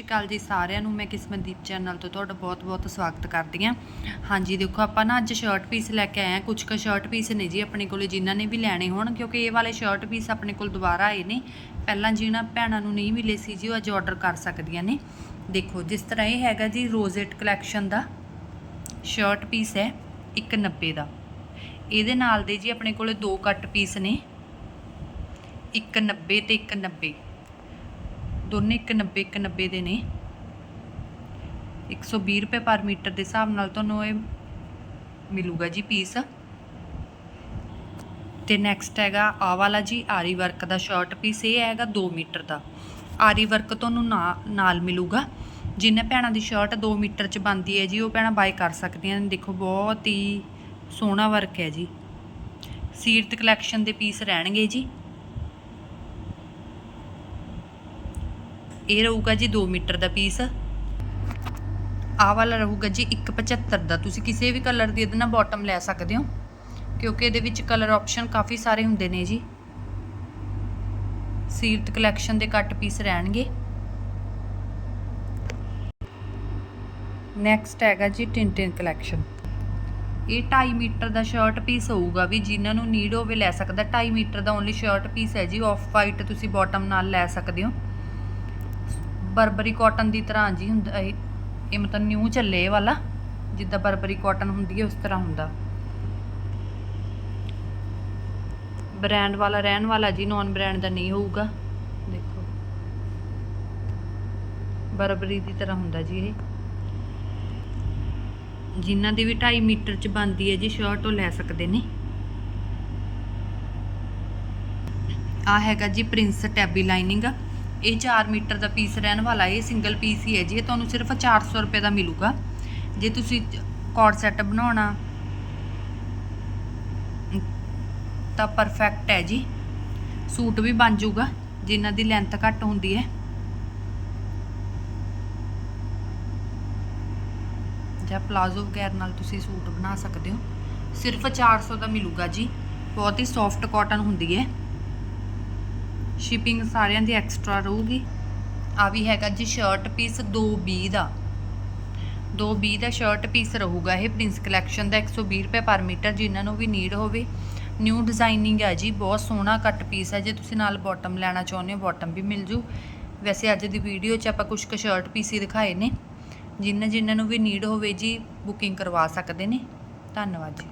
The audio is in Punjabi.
ਸਤਿ ਸ਼੍ਰੀ ਅਕਾਲ ਜੀ ਸਾਰਿਆਂ ਨੂੰ ਮੈਂ ਕਿਸਮਤਦੀਪ ਚੈਨਲ ਤੋਂ ਤੁਹਾਡਾ ਬਹੁਤ-ਬਹੁਤ ਸਵਾਗਤ ਕਰਦੀ ਹਾਂ। ਹਾਂਜੀ, ਦੇਖੋ ਆਪਾਂ ਨਾ ਅੱਜ ਸ਼ਰਟ ਪੀਸ ਲੈ ਕੇ ਆਏ ਹਾਂ। ਕੁਝ ਕੁ ਸ਼ਰਟ ਪੀਸ ਨੇ ਜੀ ਆਪਣੇ ਕੋਲੇ, ਜਿਨ੍ਹਾਂ ਨੇ ਵੀ ਲੈਣੇ ਹੋਣ, ਕਿਉਂਕਿ ਇਹ ਵਾਲੇ ਸ਼ਰਟ ਪੀਸ ਆਪਣੇ ਕੋਲ ਦੁਬਾਰਾ ਆਏ ਨੇ। ਪਹਿਲਾਂ ਜਿਹਨਾਂ ਭੈਣਾਂ ਨੂੰ ਨਹੀਂ ਮਿਲੇ ਸੀ ਜੀ, ਉਹ ਅੱਜ ਆਰਡਰ ਕਰ ਸਕਦੀਆਂ ਨੇ। ਦੇਖੋ, ਜਿਸ ਤਰ੍ਹਾਂ ਇਹ ਹੈਗਾ ਜੀ ਰੋਜ਼ੇਟ ਕਲੈਕਸ਼ਨ ਦਾ ਸ਼ਰਟ ਪੀਸ ਹੈ 190 ਦਾ। ਇਹਦੇ ਨਾਲ ਦੇ ਜੀ ਆਪਣੇ ਕੋਲੇ ਦੋ ਕੱਟ ਪੀਸ ਨੇ। 190 ਤੇ 190 ਦੋਨੇ 190 190 ਦੇ ਨੇ। 120 ਰੁਪਏ ਪਰ ਮੀਟਰ ਦੇ ਹਿਸਾਬ ਨਾਲ ਤੁਹਾਨੂੰ ਇਹ ਮਿਲੂਗਾ ਜੀ ਪੀਸ। ਤੇ ਨੈਕਸਟ ਹੈਗਾ ਆ ਵਾਲਾ ਜੀ, ਆਰੀ ਵਰਕ ਦਾ ਸ਼ਾਰਟ ਪੀਸ ਇਹ ਹੈਗਾ 2 ਮੀਟਰ ਦਾ। ਆਰੀ ਵਰਕ ਤੁਹਾਨੂੰ ਨਾ- ਨਾਲ ਮਿਲੂਗਾ। ਜਿੰਨੇ ਭੈਣਾਂ ਦੀ ਸ਼ਰਟ 2 ਮੀਟਰ ਚ ਬਣਦੀ ਹੈ ਜੀ, ਉਹ ਭੈਣਾਂ ਬਾਈ ਕਰ ਸਕਦੀਆਂ ਨੇ। ਦੇਖੋ, ਬਹੁਤ ਹੀ ਸੋਹਣਾ ਵਰਕ ਹੈ ਜੀ। ਸੀਰਤ ਕਲੈਕਸ਼ਨ ਦੇ ਪੀਸ ਰਹਿਣਗੇ ਜੀ। ਇਹ ਰਹੂਗਾ ਜੀ 2 ਮੀਟਰ ਦਾ ਪੀਸ। ਆਹ ਵਾਲਾ ਰਹੂਗਾ ਜੀ 175 ਦਾ। ਤੁਸੀਂ ਕਿਸੇ ਵੀ ਕਲਰ ਦੀ ਇਹਦੇ ਨਾਲ ਬਾਟਮ ਲੈ ਸਕਦੇ ਹੋ, ਕਿਉਂਕਿ ਇਹਦੇ ਵਿੱਚ ਕਲਰ ਆਪਸ਼ਨ ਕਾਫੀ ਸਾਰੇ ਹੁੰਦੇ ਨੇ ਜੀ। ਸੀਰਤ ਕਲੈਕਸ਼ਨ ਦੇ ਕੱਟ ਪੀਸ ਰਹਿਣਗੇ। ਨੈਕਸਟ ਹੈਗਾ ਜੀ ਟਿੰਟਿਨ ਕਲੈਕਸ਼ਨ ਇਹ 2.5 ਮੀਟਰ ਦਾ ਸ਼ਰਟ ਪੀਸ ਹੋਊਗਾ ਵੀ ਜਿਨ੍ਹਾਂ ਨੂੰ ਨੀਡ ਹੋਵੇ ਲੈ ਸਕਦਾ। 2.5 ਮੀਟਰ ਦਾ ਓਨਲੀ ਸ਼ਰਟ ਪੀਸ ਹੈ ਜੀ। ਆਫ ਵਾਈਟ ਤੁਸੀਂ ਬਾਟਮ ਨਾਲ ਲੈ ਸਕਦੇ ਹੋ। ਬਰਬਰੀ ਕਾਟਨ ਦੀ ਤਰ੍ਹਾਂ ਜੀ ਹੁੰਦਾ, ਇਹ ਇਹ ਮਤਲਬ ਨਿਊ ਚੱਲੇ ਵਾਲਾ, ਜਿੱਦਾਂ ਬਰਬਰੀ ਕਾਟਨ ਹੁੰਦੀ ਹੈ ਉਸ ਤਰ੍ਹਾਂ ਹੁੰਦਾ। ਬ੍ਰਾਂਡ ਵਾਲਾ, ਰਹਿਣ ਵਾਲਾ ਜੀ ਨੌਨ ਬ੍ਰਾਂਡ ਦਾ ਨਹੀਂ ਹੋਊਗਾ। ਦੇਖੋ। ਬਰਬਰੀ ਦੀ ਤਰ੍ਹਾਂ ਹੁੰਦਾ ਜੀ ਇਹ। ਜਿਨ੍ਹਾਂ ਦੀ ਵੀ 2.5 ਮੀਟਰ ਚ ਬਣਦੀ ਹੈ ਜੀ ਸ਼ਰਟ ਉਹ ਲੈ ਸਕਦੇ ਨੇ। ਆ ਹੈਗਾ ਜੀ ਪ੍ਰਿੰਸ ਟੈਬੀ ਲਾਈਨਿੰਗ। ਇਹ 4 ਮੀਟਰ ਦਾ ਪੀਸ ਰਹਿਣ ਵਾਲਾ, ਇਹ ਸਿੰਗਲ ਪੀਸ ਹੀ ਹੈ ਜੀ। ਇਹ ਤੁਹਾਨੂੰ ਸਿਰਫ 400 ਰੁਪਏ ਦਾ ਮਿਲੂਗਾ। ਜੇ ਤੁਸੀਂ ਕੋਡ ਸੈੱਟ ਬਣਾਉਣਾ, ਤਾਂ ਪਰਫੈਕਟ ਹੈ ਜੀ। ਸੂਟ ਵੀ ਬਣ ਜਾਊਗਾ, ਜਿਨ੍ਹਾਂ ਦੀ ਲੈਂਥ ਘੱਟ ਹੁੰਦੀ ਹੈ। ਜਾਂ ਪਲਾਜ਼ੋ ਵਗੈਰਾ ਨਾਲ ਤੁਸੀਂ ਸੂਟ ਬਣਾ ਸਕਦੇ ਹੋ। ਸਿਰਫ 400 ਦਾ ਮਿਲੂਗਾ ਜੀ। ਬਹੁਤ ਹੀ ਸੌਫਟ ਕਾਟਨ ਹੁੰਦੀ ਹੈ। ਸ਼ਿਪਿੰਗ ਸਾਰਿਆਂ ਦੀ ਐਕਸਟਰਾ ਰਹੂਗੀ। ਆ ਵੀ ਹੈਗਾ ਜੀ ਸ਼ਰਟ ਪੀਸ 220 ਦਾ। 220 ਦਾ ਸ਼ਰਟ ਪੀਸ ਰਹੂਗਾ ਇਹ। ਪ੍ਰਿੰਸ ਕਲੈਕਸ਼ਨ ਦਾ 120 ਰੁਪਏ ਪਰ ਮੀਟਰ, ਜਿਨ੍ਹਾਂ ਨੂੰ ਵੀ ਨੀਡ ਹੋਵੇ। ਨਿਊ ਡਿਜ਼ਾਈਨਿੰਗ ਹੈ ਜੀ, ਬਹੁਤ ਸੋਹਣਾ ਕੱਟ ਪੀਸ ਹੈ ਜੇ ਤੁਸੀਂ ਨਾਲ ਬਾਟਮ ਲੈਣਾ ਚਾਹੁੰਦੇ ਹੋ ਬਾਟਮ ਵੀ ਮਿਲ ਜੂ। ਵੈਸੇ ਅੱਜ ਦੀ ਵੀਡੀਓ 'ਚ ਆਪਾਂ ਕੁਝ ਕੁ ਸ਼ਰਟ ਪੀਸ ਹੀ ਦਿਖਾਏ ਨੇ। ਜਿਨ੍ਹਾਂ ਜਿਨ੍ਹਾਂ ਨੂੰ ਵੀ ਨੀਡ ਹੋਵੇ ਜੀ ਬੁਕਿੰਗ ਕਰਵਾ ਸਕਦੇ ਨੇ। ਧੰਨਵਾਦ ਜੀ।